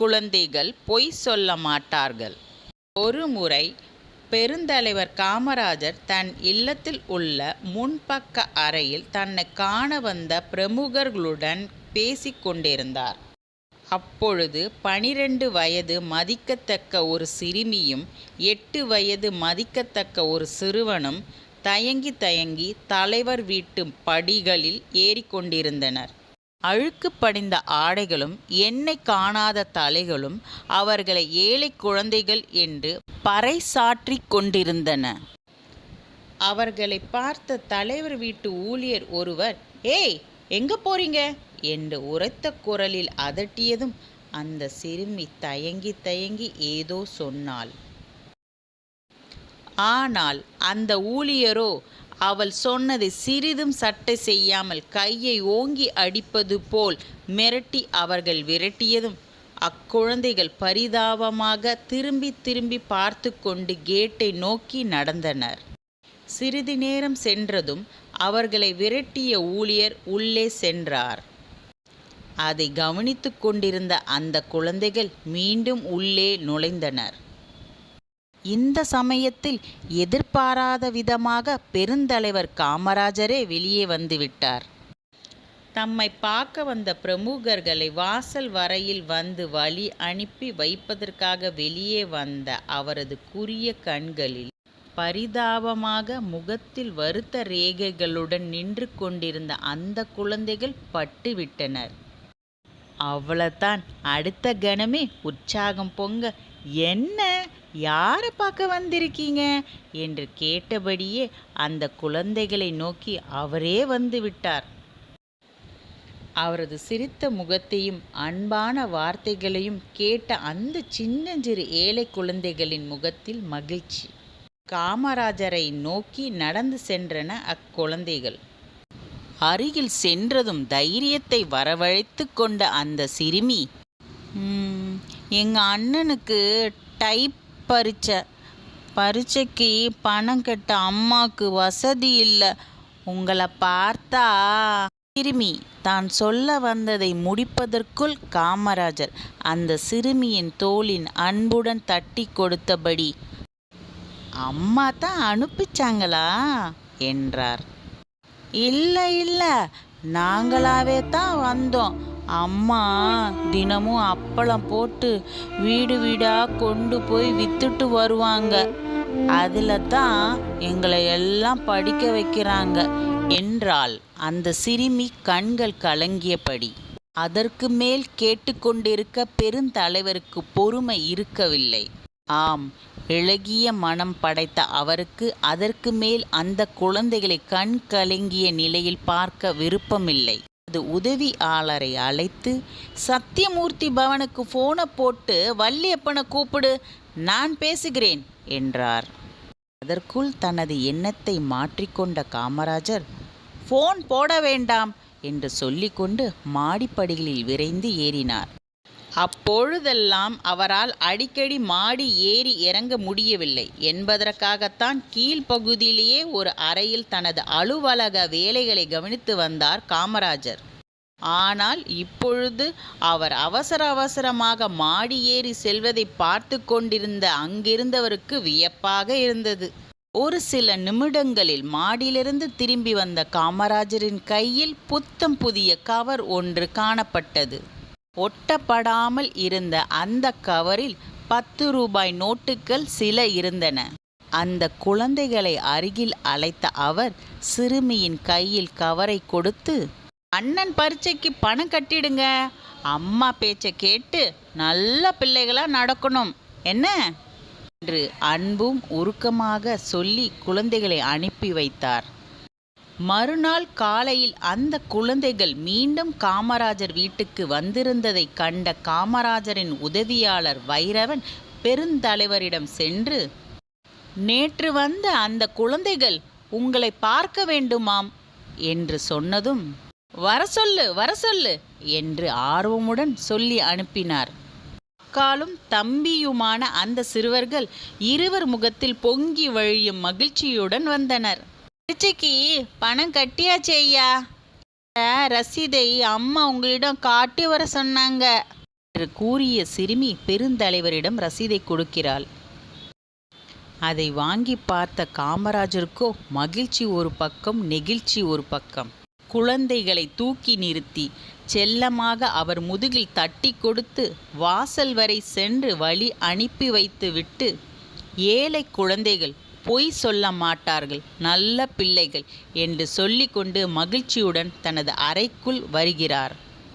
குழந்தைகள் பொய் சொல்ல மாட்டார்கள். ஒருமுறை பெருந்தலைவர் காமராஜர் தன் இல்லத்தில் உள்ள முன்பக்க அறையில் தன்னை காண வந்த பிரமுகர்களுடன் பேசி கொண்டிருந்தார். அப்பொழுது பனிரெண்டு வயது மதிக்கத்தக்க ஒரு சிறுமியும் எட்டு வயது மதிக்கத்தக்க ஒரு சிறுவனும் தயங்கி தயங்கி தலைவர் வீட்டு படிகளில் ஏறிக்கொண்டிருந்தனர் அழுக்கு படிந்த ஆடைகளும் எண்ணெய் காணாத தலைகளும் அவர்களை ஏழை குழந்தைகள் என்று பறைசாற்றி கொண்டிருந்தன. அவர்களை பார்த்த தலைவர் வீட்டு ஊழியர் ஒருவர் ஏய் எங்க போறீங்க? என்று உரத்த குரலில் அதட்டியதும் அந்த சிறுமி தயங்கி தயங்கி ஏதோ சொன்னாள். ஆனால் அந்த ஊழியரோ அவள் சொன்னதை சிறிதும் சட்டை செய்யாமல் கையை ஓங்கி அடிப்பது போல் மிரட்டி அவர்கள் விரட்டியதும். அக்குழந்தைகள் பரிதாபமாக திரும்பி திரும்பி பார்த்து கொண்டு கேட்டை நோக்கி நடந்தனர். சிறிது நேரம் சென்றதும் அவர்களை விரட்டிய ஊழியர் உள்ளே சென்றார். அதை கவனித்துக் கொண்டிருந்த அந்த குழந்தைகள் மீண்டும் உள்ளே நுழைந்தனர். இந்த சமயத்தில் எதிர்பாராத விதமாக பெருந்தலைவர் காமராஜரே வெளியே வந்துவிட்டார். தம்மை பார்க்க வந்த பிரமுகர்களை வாசல் வரையில் வந்து வழி அனுப்பி வைப்பதற்காக வெளியே வந்த அவரது குறுகிய கண்களில் பரிதாபமாக முகத்தில் வருத்த ரேகைகளுடன் நின்று கொண்டிருந்த அந்த குழந்தைகள் பட்டுவிட்டனர். அவ்வளோதான் அடுத்த கணமே உற்சாகம் பொங்க என்ன? யாரை பார்க்க வந்திருக்கீங்க? என்று கேட்டபடியே அந்த குழந்தைகளை நோக்கி அவரே வந்து விட்டார். அவரது சிரித்த முகத்தையும் அன்பான வார்த்தைகளையும் கேட்ட அந்த சின்னஞ்சிறு ஏழை குழந்தைகளின் முகத்தில் மகிழ்ச்சி. காமராஜரை நோக்கி நடந்து சென்றன அக்குழந்தைகள். அருகில் சென்றதும் தைரியத்தை வரவழைத்து கொண்ட அந்த சிறுமி எங்கள் அண்ணனுக்கு டைப் பரீட்சை பரீட்சைக்கு பணம் கட்ட அம்மாவுக்கு வசதி இல்லை. உங்களை பார்த்தா சிறுமி. தான் சொல்ல வந்ததை முடிப்பதற்குள் காமராஜர் அந்த சிறுமியின் தோளின் அன்புடன் தட்டி கொடுத்தபடி அம்மா தான் அனுப்பிச்சாங்களா? என்றார். இல்லை இல்லை. நாங்களாவே தான் வந்தோம். அம்மா தினமும் அப்பளம் போட்டு வீடு வீடாக கொண்டு போய் வித்துட்டு வருவாங்க. அதில் தான் எங்களை எல்லாம் படிக்க வைக்கிறாங்க என்றால் அந்த சிறுமி கண்கள் கலங்கியபடி. அதற்கு மேல் கேட்டுக்கொண்டிருக்க பெருந்தலைவருக்கு பொறுமை இருக்கவில்லை. ஆம் இளகிய மனம் படைத்த அவருக்கு அதற்கு மேல் அந்த குழந்தைகளை கண் கலங்கிய நிலையில் பார்க்க விருப்பமில்லை. அது உதவியாளரை அழைத்து சத்தியமூர்த்தி பவனுக்கு ஃபோனை போட்டு வள்ளியப்பனை கூப்பிடு நான் பேசுகிறேன் என்றார். அதற்குள் தனது எண்ணத்தை மாற்றிக்கொண்ட காமராஜர் ஃபோன் போட வேண்டாம் என்று சொல்லிக்கொண்டு மாடிப்படிகளில் விரைந்து ஏறினார். அப்பொழுதெல்லாம் அவரால் அடிக்கடி மாடி ஏறி இறங்க முடியவில்லை. என்பதற்காகத்தான் கீழ்ப்பகுதியிலேயே ஒரு அறையில் தனது அலுவலக வேலைகளை கவனித்து வந்தார் காமராஜர். ஆனால் இப்பொழுது அவர் அவசர அவசரமாக மாடி ஏறி செல்வதை பார்த்து கொண்டிருந்த அங்கிருந்தவருக்கு வியப்பாக இருந்தது. ஒரு சில நிமிடங்களில் மாடியிலிருந்து திரும்பி வந்த காமராஜரின் கையில் புத்தம் புதிய கவர் ஒன்று காணப்பட்டது. ஒட்டப்படாமல் இருந்த அந்த கவரில் பத்து ரூபாய் நோட்டுகள் சில இருந்தன. அந்த குழந்தைகளை அருகில் அழைத்த அவர் சிறுமியின் கையில் கவரை கொடுத்து அண்ணன் பரீட்சைக்கு பணம் கட்டிடுங்க. அம்மா பேச்சை கேட்டு நல்ல பிள்ளைகளா நடக்கணும். என்ன? என்று அன்பும் உருக்கமாக சொல்லி குழந்தைகளை அனுப்பி வைத்தார். மறுநாள் காலையில் அந்த குழந்தைகள் மீண்டும் காமராஜர் வீட்டுக்கு வந்திருந்ததை கண்ட காமராஜரின் உதவியாளர் வைரவன் பெருந்தலைவரிடம் சென்று நேற்று வந்த அந்த குழந்தைகள் உங்களை பார்க்க வேண்டுமாம் என்று சொன்னதும் வர சொல்லு வர சொல்லு என்று ஆர்வமுடன் சொல்லி அனுப்பினார். அக்காலும் தம்பியுமான அந்த சிறுவர்கள் இருவர் முகத்தில் பொங்கி வழியும் மகிழ்ச்சியுடன் வந்தனர். திருச்சிக்கு பணம் கட்டியாச்சு ஐயா. ரசீதை அம்மா உங்களிடம் காட்டி வர சொன்னாங்க. என்று கூறிய சிறுமி பெருந்தலைவரிடம் ரசீதை கொடுக்கிறாள். அதை வாங்கி பார்த்த காமராஜருக்கோ மகிழ்ச்சி ஒரு பக்கம் நெகிழ்ச்சி ஒரு பக்கம். குழந்தைகளை தூக்கி நிறுத்தி செல்லமாக அவர் முதுகில் தட்டி கொடுத்து வாசல் வரை சென்று வழி அனுப்பி வைத்து விட்டு ஏழை குழந்தைகள் பொய் சொல்ல மாட்டார்கள். நல்ல பிள்ளைகள் என்று சொல்லிக்கொண்டு மகிழ்ச்சியுடன் தனது அறைக்குள் வருகிறார்.